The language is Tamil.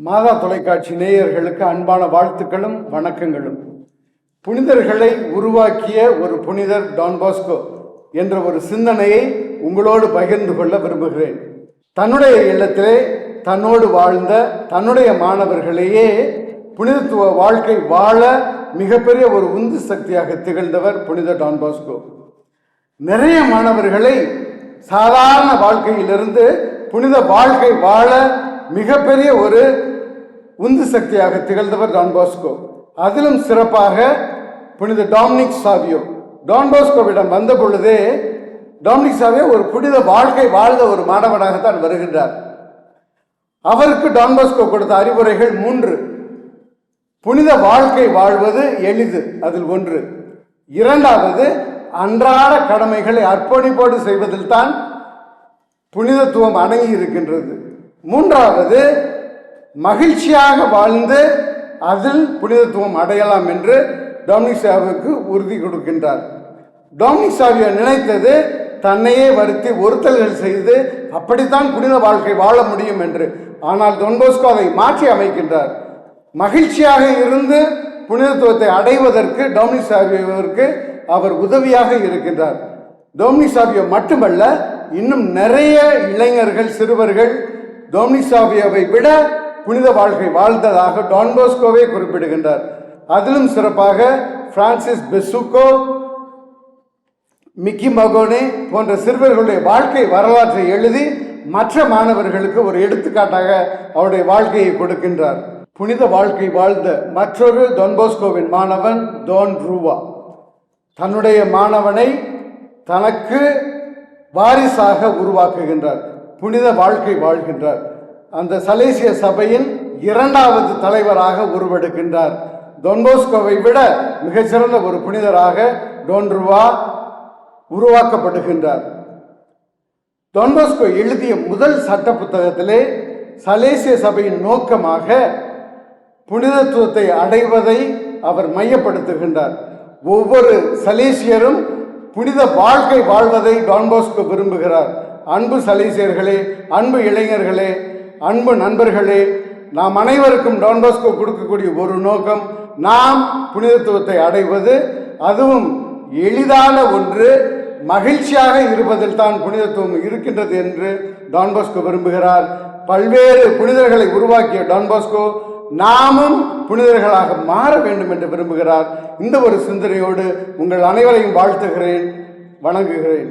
மாதா தொலைக்காட்சி நேயர்களுக்கு அன்பான வாழ்த்துக்களும் வணக்கங்களும். புனிதர்களை உருவாக்கிய ஒரு புனிதர் டான்பாஸ்கோ என்ற ஒரு சிந்தனையை உங்களோடு பகிர்ந்து கொள்ள விரும்புகிறேன். தன்னுடைய இல்லத்திலே தன்னோடு வாழ்ந்த தன்னுடைய மாணவர்களையே புனிதத்துவ வாழ்க்கை வாழ மிகப்பெரிய ஒரு உந்து சக்தியாக திகழ்ந்தவர் புனித டான்பாஸ்கோ நிறைய மாணவர்களை சாதாரண வாழ்க்கையிலிருந்து புனித வாழ்க்கை வாழ மிகப்பெரிய ஒரு உந்து சக்தியாக திகழ்ந்தவர் டான் பாஸ்கோ. அதிலும் சிறப்பாக புனித டாமினிக் சாவியோ. டான் பாஸ்கோவிடம் வந்த பொழுதே டாமினிக் சாவியோ ஒரு புனித வாழ்க்கை வாழ்ந்த ஒரு மாணவனாகத்தான் வருகின்றார். அவருக்கு டான் பாஸ்கோ கொடுத்த அறிவுரைகள் மூன்று. புனித வாழ்க்கை வாழ்வது எளிது அதில் ஒன்று. இரண்டாவது அன்றாட கடமைகளை அர்ப்பணிப்போடு செய்வதில் தான் புனிதத்துவம் அடங்கி இருக்கின்றது மூன்றாவது மகிழ்ச்சியாக வாழ்ந்து அதில் புனிதத்துவம் அடையலாம் என்று டொமினிக் உறுதி கொடுக்கின்றார். டொமினிக் நினைத்தது தன்னையே வருத்தி ஒருத்தல்கள் செய்து அப்படித்தான் புனித வாழ்க்கை வாழ முடியும் என்று. ஆனால் டொன்போஸ்கோ அதை மாற்றி அமைக்கின்றார். மகிழ்ச்சியாக இருந்து புனிதத்துவத்தை அடைவதற்கு டோமினிசாவியவருக்கு அவர் உதவியாக இருக்கின்றார். டோமினிசாவியோ மட்டுமல்ல இன்னும் நிறைய இளைஞர்கள் சிறுவர்கள் டொமினிக் விட புனித வாழ்க்கை வாழ்ந்ததாக டான்போஸ்கோவே குறிப்பிடுகின்றார். அதிலும் சிறப்பாக பிரான்சிஸ் பெசுக்கோ மிக்கி மகோனே போன்ற சிறுவர்களுடைய வாழ்க்கை வரலாற்றை எழுதி மற்ற மாணவர்களுக்கு ஒரு எடுத்துக்காட்டாக அவருடைய வாழ்க்கையை கொடுக்கின்றார். புனித வாழ்க்கை வாழ்ந்த மற்றொரு டொன்போஸ்கோவின் மாணவன் டோன் ரூவா தன்னுடைய மாணவனை தனக்கு வாரிசாக உருவாக்குகின்றார். புனித வாழ்க்கை வாழ்கின்றார். அந்த சலேசிய சபையின் இரண்டாவது தலைவராக உருவெடுக்கின்றார். டொன்போஸ்கோவை விட மிகச்சிறந்த ஒரு புனிதராக டோன்ருவா உருவாக்கப்படுகின்றார் டொன்போஸ்கோ எழுதிய முதல் சட்ட புத்தகத்திலே சலேசிய சபையின் நோக்கமாக புனிதத்துவத்தை அடைவதை அவர் மையப்படுத்துகின்றார். ஒவ்வொரு சலேசியரும் புனித வாழ்க்கை வாழ்வதை டான்போஸ்கோ விரும்புகிறார். அன்பு சலேசியர்களே அன்பு இளைஞர்களே அன்பு நண்பர்களே நாம் அனைவருக்கும் டான்போஸ்கோ கொடுக்கக்கூடிய ஒரு நோக்கம் நாம் புனிதத்துவத்தை அடைவது அதுவும் எளிதான ஒன்று மகிழ்ச்சியாக இருப்பதில் தான் புனிதத்துவம் இருக்கின்றது என்று டான்போஸ்கோ விரும்புகிறார். பல்வேறு புனிதர்களை உருவாக்கிய டான்போஸ்கோ நாமும் புனிதர்களாக மாற வேண்டும் என்று விரும்புகிறார். இந்த ஒரு சிந்தனையோடு உங்கள் அனைவரையும் வாழ்த்துகிறேன் வணங்குகிறேன்.